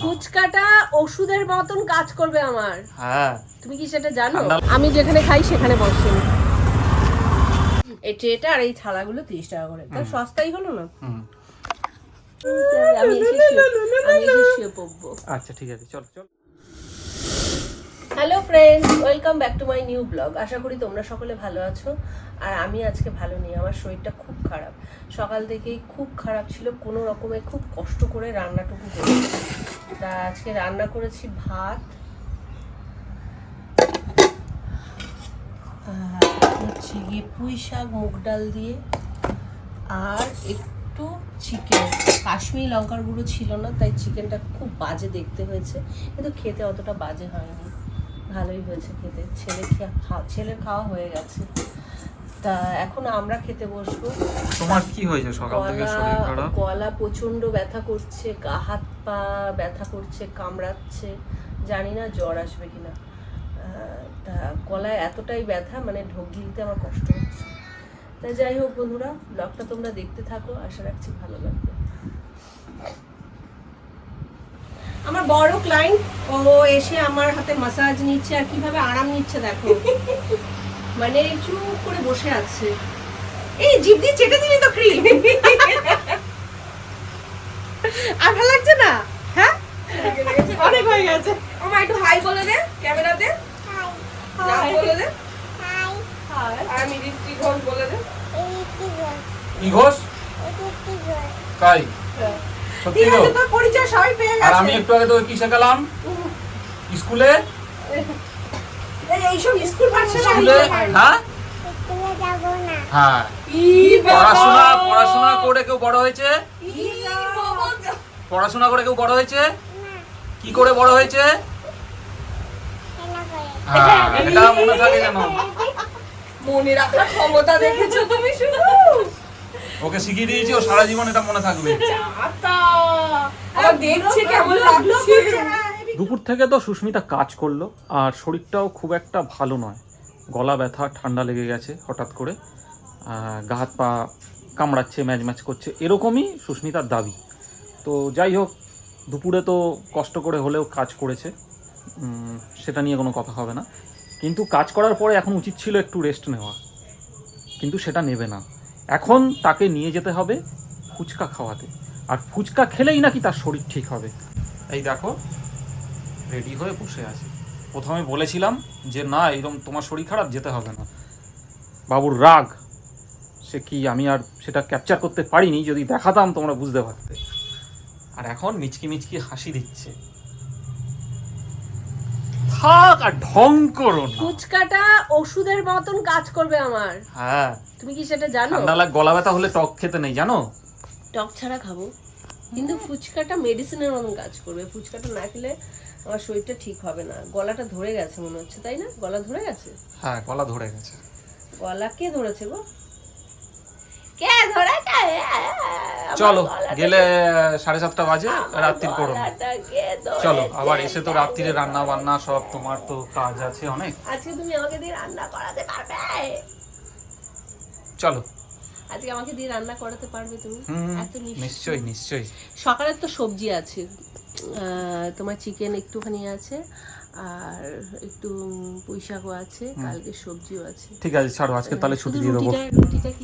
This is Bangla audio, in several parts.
ফুচকাটা ওষুধের মতন কাজ করবে আমার। হ্যাঁ। তুমি কি সেটা জানো? আমি যেখানে খাই সেখানে বসে। এই ট্রেটা আর এই থালাগুলো তিরিশ টাকা করে। তা সস্তাই হলো না? হুম। আমি আমি এসে শুয়ে পড়ব। আচ্ছা ঠিক আছে। চল চল। Hello friends welcome back to my new blog আশা করি তোমরা সকলে ভালো আছো। আর আমি আজকে ভালো নেই। আমার শরীরটা খুব খারাপ। সকাল থেকেই খুব খারাপ ছিল। কোনো রকমে খুব কষ্ট করে রান্নাটুকু করেছি। তা আজকে রান্না করেছি ভাত। হচ্ছে গিয়ে পুঁই শাক, মুগ ডাল দিয়ে। আর একটু চিকেন। কাশ্মীরি লঙ্কার গুঁড়ো ছিল না, তাই চিকেনটা খুব বাজে দেখতে হয়েছে। কিন্তু খেতে অতটা বাজে হয়নি। ভালোই হয়েছে খেতে। ছেলে খেয়া খা- ছেলের খাওয়া হয়ে গেছে। তা এখন আমরা খেতে বসবো। তোমার কি হয়েছে সকাল থেকে শরীর খারাপ? গলা প্রচণ্ড ব্যথা করছে গা হাত পা ব্যথা করছে কামড়াচ্ছে। জানি না জ্বর আসবে কিনা। আহ, তা গলায় এতটাই ব্যথা মানে ঢোক গিলতে আমার কষ্ট হচ্ছে। তাই যাই হোক বন্ধুরা ব্লগটা তোমরা দেখতে থাকো। আশা রাখছি ভালো লাগবে। আমার বড় ক্লায়েন্ট ও এসে আমার হাতে মাসাজ নিচ্ছে আর কীভাবে আরাম নিচ্ছে দেখো। মানে চুপ করে বসে আছে। এই জিভ দিয়ে চেটে দিলি তো ক্রিম। আর ভালো লাগছে না? হ্যাঁ? অনেক হয়ে গেছে। আমা একটু হাই বলে দে ক্যামেরাতে। নাম বলে দে। আমি ঋত্বিক ঘোষ বলে দে। কি ঘোষ। কাই? সত্যি তো? পরিচয় সবাই পেয়ে আর আমি একটু আগে তোকে কি শেখালাম স্কুলে? এইসব স্কুল স্কুলে? হ্যাঁ? হ্যাঁ। পড়াশোনা পড়াশোনা করে কেউ বড় হয়েছে? পড়াশোনা করে কেউ বড় হয়েছে? কি করে বড় হয়েছে? হ্যাঁ এটা মনে থাকে যেন। মনে রাখার ক্ষমতা দেখেছ তুমি শুধু? ওকে শিখিয়ে দিয়েছি ও সারা জীবন এটা মনে থাকবে। আতা কেমন লাগছে। দুপুর থেকে তো সুস্মিতা কাজ করল আর শরীরটাও খুব একটা ভালো নয়। গলা ব্যথা ঠান্ডা লেগে গেছে হঠাৎ করে। গা হাত পা কামড়াচ্ছে ম্যাচ ম্যাচ করছে এরকমই সুস্মিতার দাবি। তো যাই হোক দুপুরে তো কষ্ট করে হলেও কাজ করেছে। সেটা নিয়ে কোনো কথা হবে না। কিন্তু কাজ করার পরে এখন উচিত ছিল একটু রেস্ট নেওয়া। কিন্তু সেটা নেবে না। এখন তাকে নিয়ে যেতে হবে ফুচকা খাওয়াতে। আর ফুচকা খেলেই নাকি তার শরীর ঠিক হবে। এই দেখো রেডি হয়ে বসে আছে। প্রথমে বলেছিলাম যে না এরকম তোমার শরীর খারাপ যেতে হবে না। বাবুর রাগ সে কি আমি আর সেটা ক্যাপচার করতে পারিনি? যদি দেখাতাম তোমরা বুঝতে পারতে। আর এখন মিচকি মিচকি হাসি দিচ্ছে। থাক আর ঢং করো না। ফুচকাটা ওষুধের মতন কাজ করবে আমার। হ্যাঁ। তুমি কি সেটা জানো? ঠান্ডা গলা ব্যথা হলে টক খেতে নেই জানো? টক ছাড়া খাব। কিন্তু ফুচকাটা মেডিসিনের মতন কাজ করবে। ফুচকাটা না খেলে আমার শরীরটা ঠিক হবে না। গলাটা ধরে গেছে মনে হচ্ছে তাই না? গলা ধরে গেছে? হ্যাঁ গলা ধরে গেছে। গলা কে ধরেছে গো? চলো গেলে সাড়ে সাতটা বাজে রাত্রির করো? চলো আবার এসে তো রাত্রিরে রান্না বান্না সব তোমার তো কাজ আছে অনেক। আজকে তুমি আমাকে দিয়ে রান্না করাতে পারবে? চলো। আজকে আমাকে দিয়ে রান্না করাতে পারবে তুমি? এত নিশ্চয়ই। নিশ্চয়ই সকালের তো সবজি আছে। তোমার চিকেন একটুখানি আছে। আর একটু পুঁই শাকও আছে কালকে সবজিও আছে। ঠিক আছে ছাড়ো আজকে তাহলে ছুটি দিয়ে দেবো।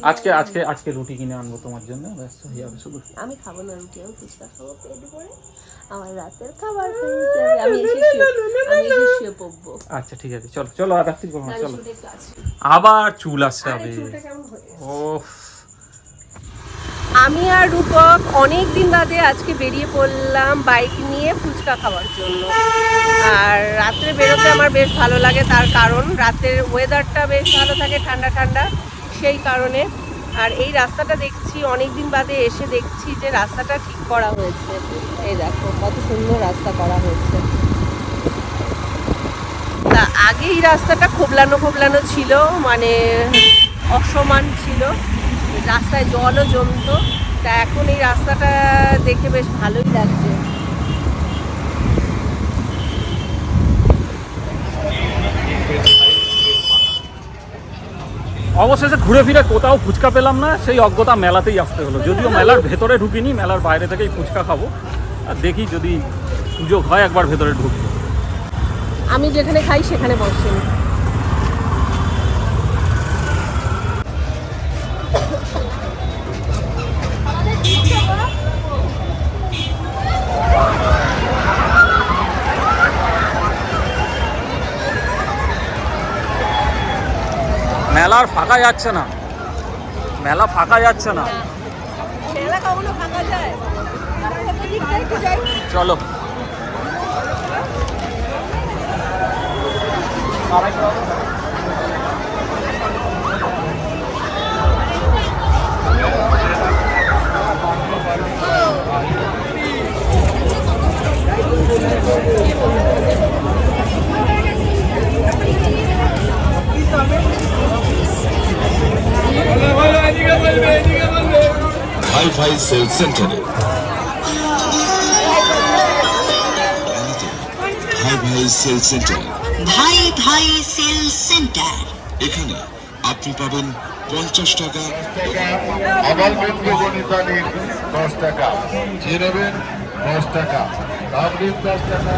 আজকে আজকে আজকে রুটি কিনে আনব তোমার জন্য ব্যস্ত হয়ে যাবে শুধু আমি খাব না রুটি আমি ফুচকা খাব পেট ভরে। আমার রাতের খাবার আমি এসে শুয়ে- পড়ব। আচ্ছা ঠিক আছে চলো চলো আর রাত্রি করো চলো। চুলটা আবার চুল আসছে আরে চুলটা কেমন হয়ে গেছে? ও আমি আর রূপক অনেক দিন বাদে আজকে বেরিয়ে পড়লাম বাইক নিয়ে ফুচকা খাওয়ার জন্য। আর রাত্রে বেরোতে আমার বেশ ভালো লাগে, তার কারণ রাতের ওয়েদারটা বেশ ভালো থাকে, ঠান্ডা ঠান্ডা, সেই কারণে। আর এই রাস্তাটা দেখছি অনেক দিন বাদে এসে দেখছি যে রাস্তাটা ঠিক করা হয়েছে। এই দেখো, কত সুন্দর রাস্তা করা হয়েছে। তা আগে এই রাস্তাটা খোবলানো খোবলানো ছিল মানে অসমান ছিল। রাস্তায় জলও জমতো। তা এখন এই রাস্তাটা দেখে বেশ ভালোই লাগছে। অবশেষে ঘুরে ফিরে কোথাও ফুচকা পেলাম না সেই অজ্ঞতা মেলাতেই আসতে হলো। যদিও মেলার ভেতরে ঢুকিনি মেলার বাইরে থেকেই ফুচকা খাব। আর দেখি যদি সুযোগ হয় একবার ভেতরে ঢুকবে। আমি যেখানে খাই সেখানে বসেন মেলার ফাঁকা যাচ্ছে না। মেলা ফাঁকা যাচ্ছে না। চলো। কখনো হাইফাই সেল সেন্টারে হাইফাই সেল সেন্টার ভাই ভাই সেল সেন্টার এখানে আপনি পাবেন পঞ্চাশ টাকা। আবার বিন্দু গণিতা নিন দশ টাকা। যে নেবেন দশ টাকা। আপনি দশ টাকা।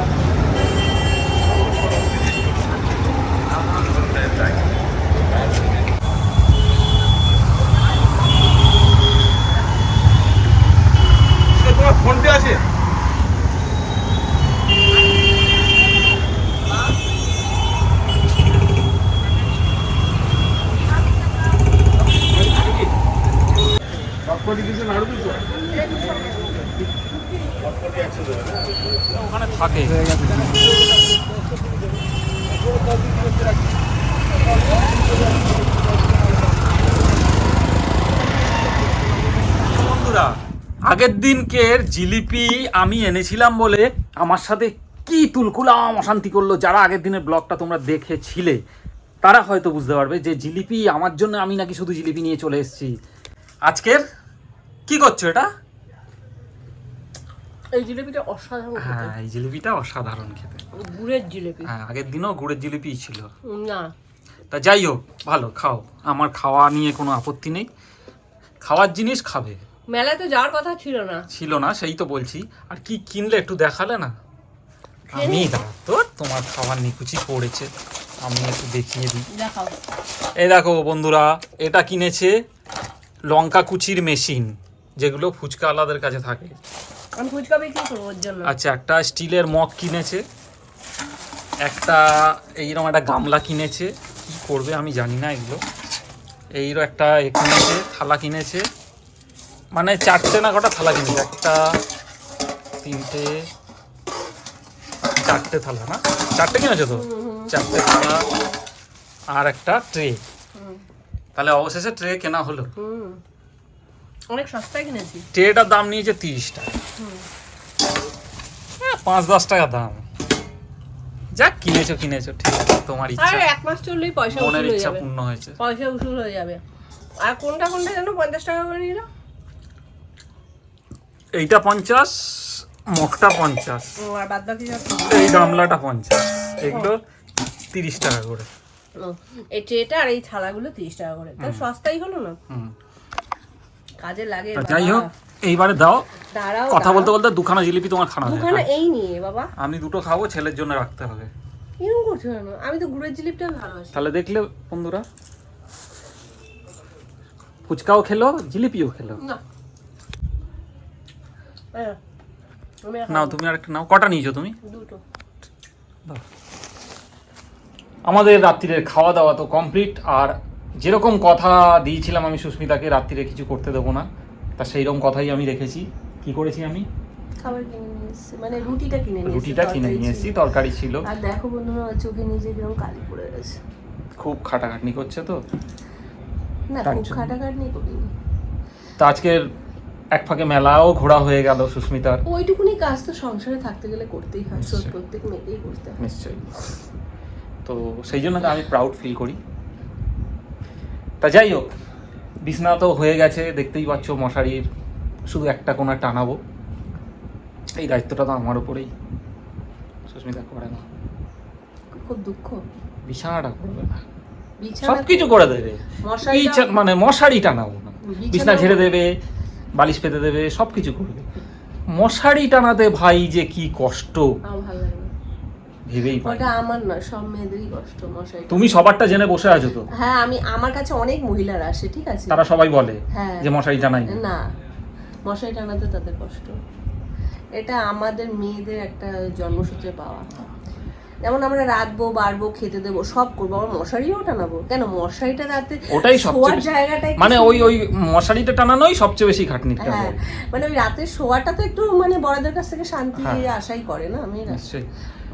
তোমার ফোনপে আছে? ওখানে থাকে। বন্ধুরা আগের দিনকের জিলিপি আমি এনেছিলাম বলে আমার সাথে কি তুলকুলাম অশান্তি করল যারা আগের দিনের ব্লগটা তোমরা দেখেছিলে তারা হয়তো বুঝতে পারবে যে জিলিপি আমার জন্য আমি নাকি শুধু জিলিপি নিয়ে চলে এসেছি। আজকের কি করছ এটা? এই জিলিপিটা অসাধারণ হ্যাঁ এই জিলিপিটা অসাধারণ খেতে। গুড়ের জিলিপি। হ্যাঁ আগের দিনও গুড়ের জিলিপি ছিল। না। তা যাই হোক ভালো খাও। আমার খাওয়া নিয়ে কোনো আপত্তি নেই। খাওয়ার জিনিস খাবে। মেলায় তো যাওয়ার কথা ছিল না। ছিল না সেই তো বলছি। আর কি কিনলে একটু দেখালে না? আমি দাঁড়া তো তোমার খাবার নিকুচি পড়েছে। আমি একটু দেখিয়ে দিই। এই দেখো বন্ধুরা এটা কিনেছে লঙ্কা কুচির মেশিন যেগুলো ফুচকা আলাদের কাছে থাকে। আমি ফুচকা বিক্রি করব ওর জন্য। আচ্ছা একটা স্টিলের মগ কিনেছে। একটা এইরকম একটা গামলা কিনেছে। কি করবে আমি জানি না এগুলো। এইরকম একটা এ কিনেছে থালা কিনেছে। মানে চারটে না কটা থালা কিনেছে একটা তিনটে চারটে থালা না? চারটে কিনেছো তো? চারটে থালা আর একটা ট্রে। তাহলে অবশেষে ট্রে কেনা হলো। অনেক সস্তায় কিনেছি। ট্রেটার দাম নিয়েছে তিরিশ টাকা। হ্যাঁ, পাঁচ দশ টাকা দাম। যাক কিনেছো কিনেছো ঠিক আছে তোমার আর ইচ্ছা এক মাস চললেই পয়সা মনের উসুল হয়ে ইচ্ছা পূর্ণ হয়েছে। পয়সা উসুল হয়ে যাবে। আর কোনটা কোনটা যেন পঞ্চাশ টাকা করে নিল? এইটা পঞ্চাশ মগটা পঞ্চাশ। এই গামলাটা পঞ্চাশ। এগুলো তিরিশ টাকা করে। এই ট্রেটা আর এই থালাগুলো তিরিশ টাকা করে। তাহলে সস্তাই হলো না? কাজে লাগে যাই হোক এইবারে দাও। কথা বলতে বলতে দুখানা জিলিপি তোমার খানা দুখানা এই নিয়ে বাবা। আমি দুটো খাব ছেলের জন্য রাখতে হবে। এরকম করছ কেন? আমি তো গুড়ের জিলিপটা ভালোবাসি। তাহলে দেখলে বন্ধুরা। ফুচকাও খেলো জিলিপিও খেলো। না। নাও তুমি আর একটা নাও। কটা নিয়েছো তুমি? দুটো। আমাদের রাত্রিরের খাওয়া দাওয়া তো কমপ্লিট আর যেরকম কথা দিয়েছিলাম আমি সুস্মিতাকে রাত্রিরে কিছু করতে দেবো না। তা সেই রকম কথাই আমি রেখেছি। কি করেছি আমি? খাবার কিনে নিয়ে মানে রুটিটা কিনে নিয়ে রুটিটা কিনে তরকারি ছিল। তরকারি ছিল। আর দেখো বন্ধুরা চোখে নিজে কীরকম কালি পড়ে গেছে খুব খাটাখাটনি করছে তো? না খুব খাটাখাটনি করিনি। তা আজকের এক ফাঁকে মেলাও ঘোরা হয়ে গেল সুস্মিতার। ওইটুকুনি কাজ তো সংসারে থাকতে গেলে করতেই হয় প্রত্যেক মেয়েকেই করতে হয়। নিশ্চয়ই। তো সেই জন্য আমি প্রাউড ফিল করি। তা যাই হোক বিছনা তো হয়ে গেছে দেখতেই পাচ্ছ মশারির শুধু একটা কোনা টানাবো। এই দায়িত্বটা তো আমার উপরেই। সুস্মিতা করে না। খুব দুঃখ। বিছানাটা করবে না। বিছানা সব কিছু করে দেবে। মানে মশারি টানাবো না। বিছানা- বিছনা ঝেড়ে দেবে বালিশ পেতে দেবে সব কিছু করবে। মশারি টানাতে ভাই যে কি কষ্ট। ভেবেই ওটা আমার না সব মেয়েদেরই কষ্ট মশাই তুমি সবারটা জেনে বসে আছো তো? হ্যাঁ আমি আমার কাছে অনেক মহিলারা আসে ঠিক আছে? তারা সবাই বলে হ্যাঁ। যে মশারি টানাই। না মশারি টানাতে তাদের কষ্ট। এটা আমাদের মেয়েদের একটা জন্মসূত্রে পাওয়া। যেমন আমরা রাতবো বাড়বো খেতে দেবো সব করব। আবার মশারিও টানাবো। কেন? মশারিটা রাতে ওটাই শোয়ার জায়গাটাই জায়গাটা মানে ওই ওই মশারিটা টানানোই সবচেয়ে বেশি খাটনি হ্যাঁ। মানে ওই রাতে শোয়াটা তো একটু মানে বড়দের কাছ থেকে শান্তি হ্যাঁ। আশাই করে না? আমি নিশ্চয়ই।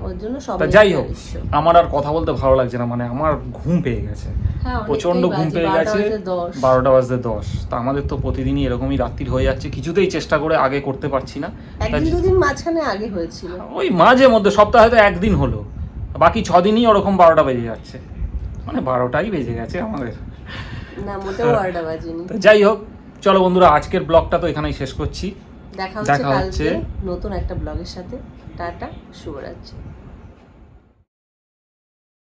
ওর জন্য সব তা যাই হোক আমার আর কথা বলতে ভালো লাগছে না মানে আমার ঘুম পেয়ে গেছে। হ্যাঁ, প্রচণ্ড ঘুম পেয়ে গেছে বারোটা বাজতে দশ। তা আমাদের তো প্রতিদিনই এরকমই রাত্রির হয়ে যাচ্ছে কিছুতেই চেষ্টা করে আগে করতে পারছি না। দুদিন মাঝখানে আগে হয়েছিল। ওই মাঝে মধ্যে সপ্তাহে হয়তো একদিন হলো। বাকি ছ দিনই ওরকম বারোটা বেজে যাচ্ছে। মানে বারোটাই বেজে গেছে আমাদের। না মোটেও বারোটা বাজেনি। যাই হোক চলো বন্ধুরা আজকের ব্লগটা তো এখানেই শেষ করছি। দেখা হচ্ছে। কালকে নতুন একটা ব্লগের সাথে। টাটা শুভরাত্রি।